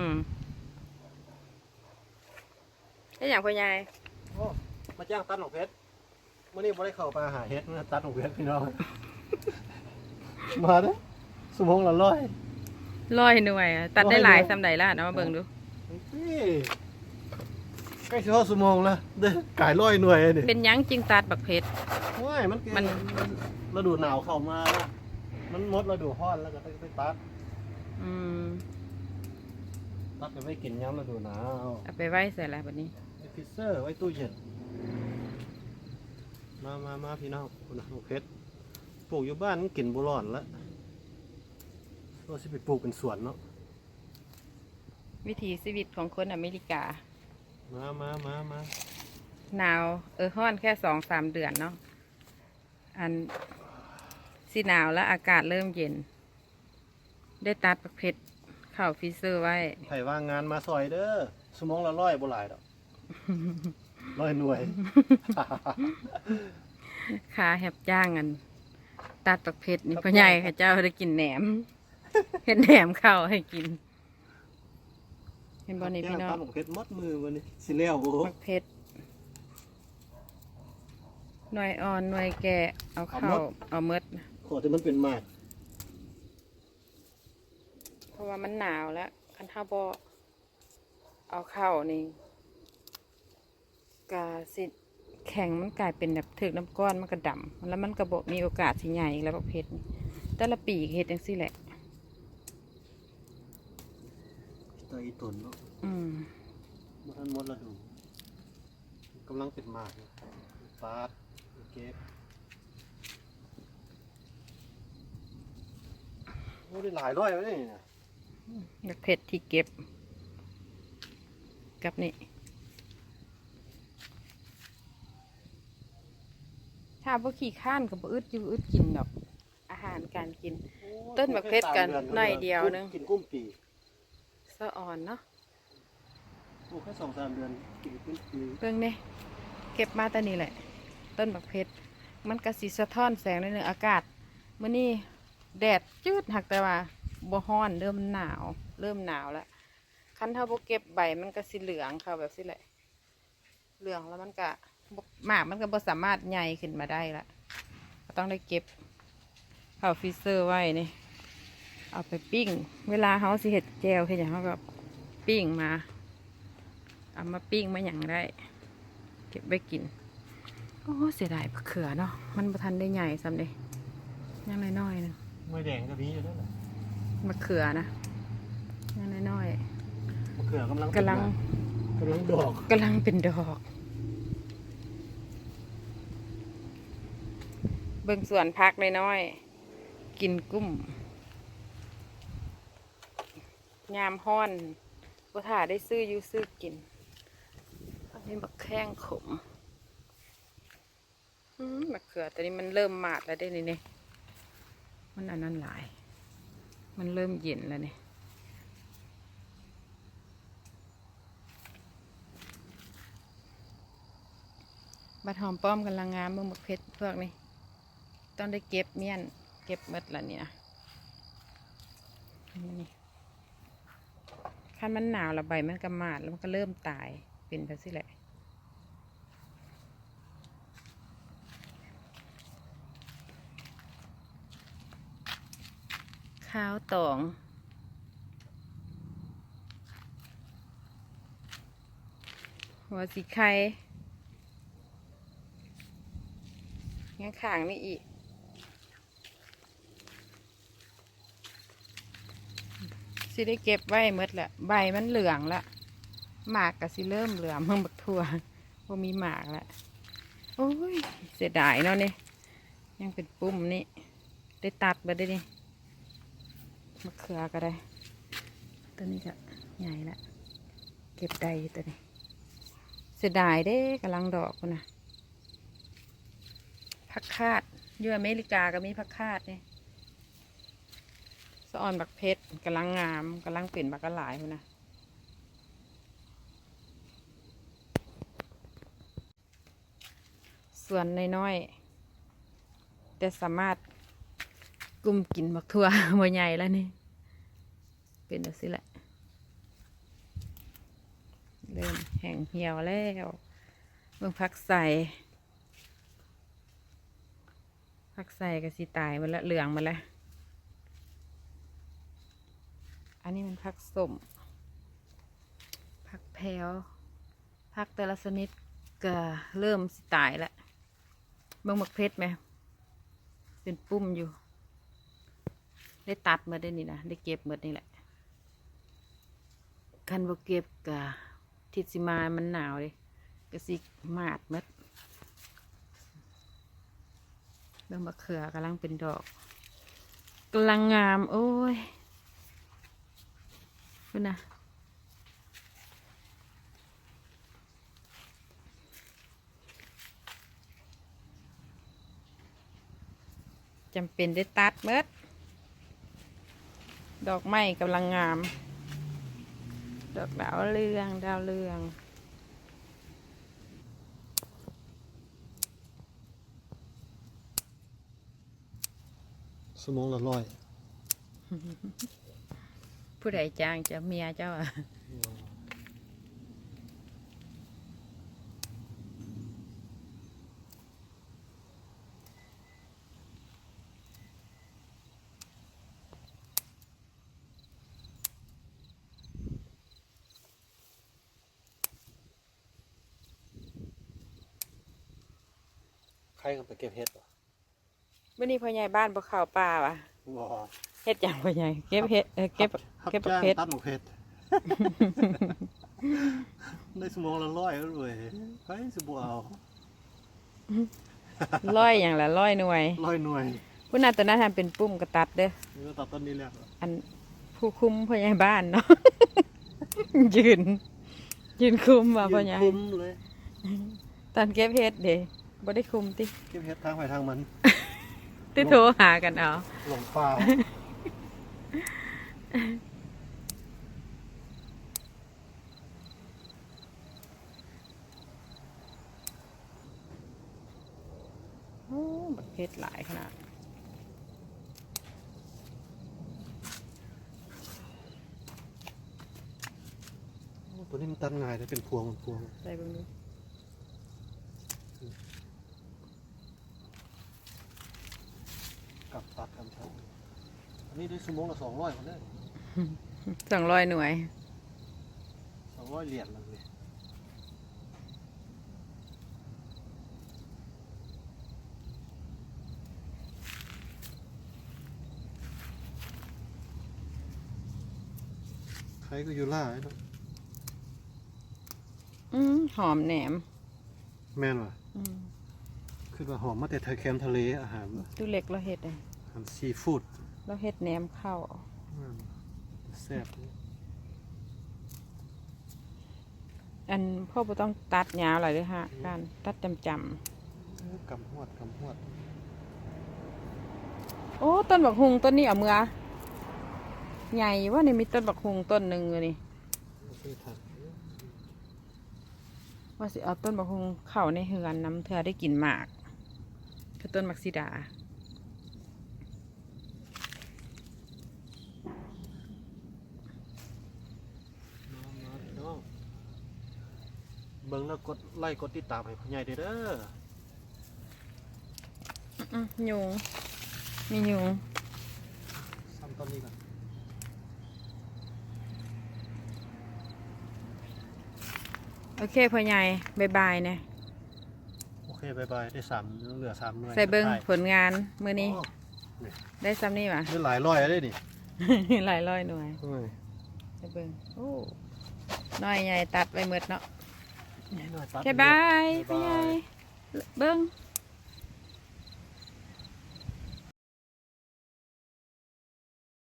อืมได้อย่างพ่อใหญ่โอ้มาจ้างตัดหนองเพชรมื่อนี้บ่ได้เข้าไปหาเฮ็ดมาตัดหนองเพชรพี่น้อง มาเด้อสมองละร้อยร้อยหน่วยอะตัดได้หลายร้อยหน่วยสำใดล่ะเอามาเบิ่งดู นี่ใกล้สิฮอดสมองแล้วเด้อกายร้อยหน่วยนี่เป็นหยังจริงตัดบักเพชร ว้ายมันเกิมันมัน ฤดูหนาวเข้ามาแล้วมันหมดฤดูร้อนแล้วก็ต้องไปตัด อืม ตัดไปไว้กินยามฤดูหนาวเอาไปไว้ใส่อะไรบัดนี้ไว้ฟิซเซอร์ไว้ตู้เย็น มามามาพี่น้องคุณนะหนองเพชรปลูกอยู่บ้านมันกินบุร้อนแล้วก็สิไปปลูกเป็นสวนเนาะ วิถีชีวิตของคนอเมริกา มามามามาหนาวเออห้อนแค่สองสามเดือนเนาะอันสิหนาวแล้วอากาศเริ่มเย็น ได้ตัดบักเพชรเข้าฟรีเซอร์ไว้ไผว่างงานมาซอยเด้อสมองละร้อยบ่หลายดอกร้อยหน่วยค่าแหบจ้างกัน ตัดบักเพชรนี่พ่อใหญ่ค่ะเจ้าได้กินแหนมเห็นแหนมเข้าให้กิน เห็นบอนี่พี่น้องแก้มตาหลงเพชรหมดมือวันนี้สิแล้วโอ้บักเพชรหน่วยอ่อนหน่วยแก่เอาเข้าเอาเมดขอที่มันเป็นมากเพ ราะว่ามันหนาวแล้วคันท่าบอเอาเข้านี่กาสิแข็งมันกลายเป็นแบบถึกน้ำก้อนมันกระดำแล้วมันกระบอกมีโอกาสสิใหญ่อีกแล้วบักเพชรนี่แต่ละปีก็เฮ็ดจังซี่แหละตาอีตนเนาะอืมบ่ทันหมดละดูกำลังเป็นมากอยู่ปาดเก็บโอ้ได้หลายร้อยแล้วนี่นะบักเพชรที่เก็บ กับนี่ถ้าบ่ขี้ข้านก็บ่อึดอยู่อึดกินดอก อาหารการกิน ต้นมะเพชรกันหน่อยเดียวนึงกินกุ้มปีสะอ่อนเนาะปลูกแค่สองสามเดือนกินกุ้มปีเบิ่งเนี่ยเก็บมาแต่นี่แหละ ต้นบักเพชรมันกระสีสะท้อนแสงในอยหนึงอากาศมื้อนี้แดดจืดหักแต่ว่า บ่ฮ้อนเริ่มหนาว เริ่มหนาวแล้วคันถ้าบ่เก็บใบมันก็สิเหลืองค่ะแบบสิแหละเหลืองแล้วมันก็หมากมันก็บ่สามารถใหญ่ขึ้นมาได้ละก็ต้องได้เก็บเข้าฟีเซอร์ไว้นี่เอาไปปิ้ง เวลาเขาสิเห็ดแจวเห็ดอย่างเขาก็ปิ้งมาเอามาปิ้งมาอย่างได้ เก็บไว้กินโอ้เสียดายเขือเนาะมันประทันได้ใหญ่ซ้ำเลยยังน้อยๆนึงไม่แดงก็มีอยู่แหละ มะเขือนะยังน้อยมะเขือกำลังๆกำลังกำลังดอกกำลังเป็นดอก เบิ่งสวนพักน้อยๆกินกุ้มยามห้อนก็ถ่าได้ซื้ออยู่ซื้อกินอันนี้บักแข้งขมอืมมะเขือแต่นี้มันเริ่มหมาดแล้วได้นี่เนี่ยมันอันนั้นหลาย มันเริ่มเย็นแล้วเนี่ยบัดหอมป้อมกำลังงามเมื่อมะเพชรพวกนี้ ต้องได้เก็บเมี่ยน เก็บหมดละเนี่ยอันนี้นี่คันมันหนาวละใบมันก็มาดแล้วมันก็เริ่มตายเป็นแบบนี้แหละ ข้าวตอง หัวสีไข่ยังขางนี่อีก สิได้เก็บไว้หมดแหละ ใบมันเหลืองละ หมากก็สิเริ่มเหลืองเมื่อบักทั่วว่ามีหมากละโอ้ย เสียดายเนาะนี่ยังเป็นปุ่มนี่ ได้ตัดไปได้นี่ มะเขือก็ได้ ตัวนี้ก็ใหญ่ละ เก็บได้ตัวนี้ เสียดายเด้กำลังดอกพุ่นะผักคาดอยู่อเมริกาก็มีผักคาดนี่สะออนบักเพชรกำลังงามกำลังเป็นบักกระหลายพุ่นนะส่วนน้อยๆแต่สามารถ กลุ่มกินบักทั่วบ่ใหญ่แล้วนี่เป็นแบบนี้แหละเริ่มแห้งเหี่ยวแล้วเบิ่งพักใส่พักใส่กับสีตายมันละเหลืองมาแล้วอันนี้มันพักสมพักแพรวพักแต่ละชนิดก็เริ่มสิตายแล้วเบิ่งหมักเพชรไหมเป็นปุ่มอยู่ ได้ตัดมาได้นี่นะได้เก็บหมดนี่แหละคันบ่เก็บกะทิศสิมามันหนาวเลยก็สิมาดหมดเรื่องมะเขือกำลังเป็นดอกกำลังงาม โอ้ยดูนะจำเป็นได้ตัดเมด ดอกไม้กำลังงาม ดอกดาวเรือง ดาวเรือง สมองละร้อยผู้ใดจ้างจะเมียเจ้าอะ ใครกันไปเก็บเห็ดบ่เมื่อนี้พ่อใหญ่บ้านบ่เข้าป่าวะบ่เฮ็ดอย่างพ่อใหญ่เก็บเฮ็ดเออเก็บรับเก็บจ้างเพชรตัดหมกเพชรได้สมองละร้อยแล้วเว้ยใครสิบ่เอาร้อยอย่างละร้อยหน่วยร้อยหน่วยผู้นั้นตัวนั้นทำเป็นปุ่มกระตัดเด้อนี่ก็ตัดต้นนี้แล้วอันผู้คุมพ่อใหญ่บ้านเนาะยืนยืนคุมว่าพ่อใหญ่ยืนคุ้มเลยตอนเก็บเฮ็ดเด้ บ่ได้คุมติเก็บเห็ดทางไปทางมันติโทรหากันเอาหลงป่าโอ้บักเพชรหลายขนาดตัวนี้มันตัดง่ายเลยเป็นพวงเป็นพวงใส่เบิ่งดู กับตัดกันทั้ง อันนี้ได้สมองละสองร้อยคนได้สองร้อยหน่วยสองร้อยเหรียญเลยใครก็อยู่ล่าไอ้เนาะอืมหอมแหนมแม่นว่ะอืมคือว่าหอมมาแต่ไทยแคมป์ทะเลอาหารว่ะตู้เล็กเราเฮ็ดเลยอาหารซีฟู้ด เราเฮ็ดแหนมข้าวอืมแซ่บเลยอันพ่อบ่ต้องตัดยาวหลายเด้อฮะการตัดจำจเออกำหวดกำหวดำโอ้ต้นบักฮุงต้นนี้เอาเมือใหญ่ว่านี่มีต้นบักฮุงต้นหนึ่งอยู่นี่โอเคทันว่าสิเอาต้นบักฮุงเข้าในเฮือนน้ำเธอได้กินหมาก คือต้นมักซิดา น้องน้องน้อง เบิ่งแล้วกดไลค์กดติดตามให้พ่อใหญ่เด้อเด้ออืมยุงมียุงซ้ำต้นนี้ก่อนโอเคพ่อใหญ่บายบายเนี่ยโอเคบายบายได้สามเหลือสามหน่วยใส่เบิ้งสุดท้ายผลงานมื้อนี้ โอ้ได้ซ้ำนี่ปะได้หลายร้อยแล้วเด้นี่หลายร้อยหน่วยโอ้ย ใส่เบิ้งโอ้น้อยใหญ่ตัดไปหมดเนาะนี่หน่อยตัด แค่บายพ่อใหญ่เบิ้งบ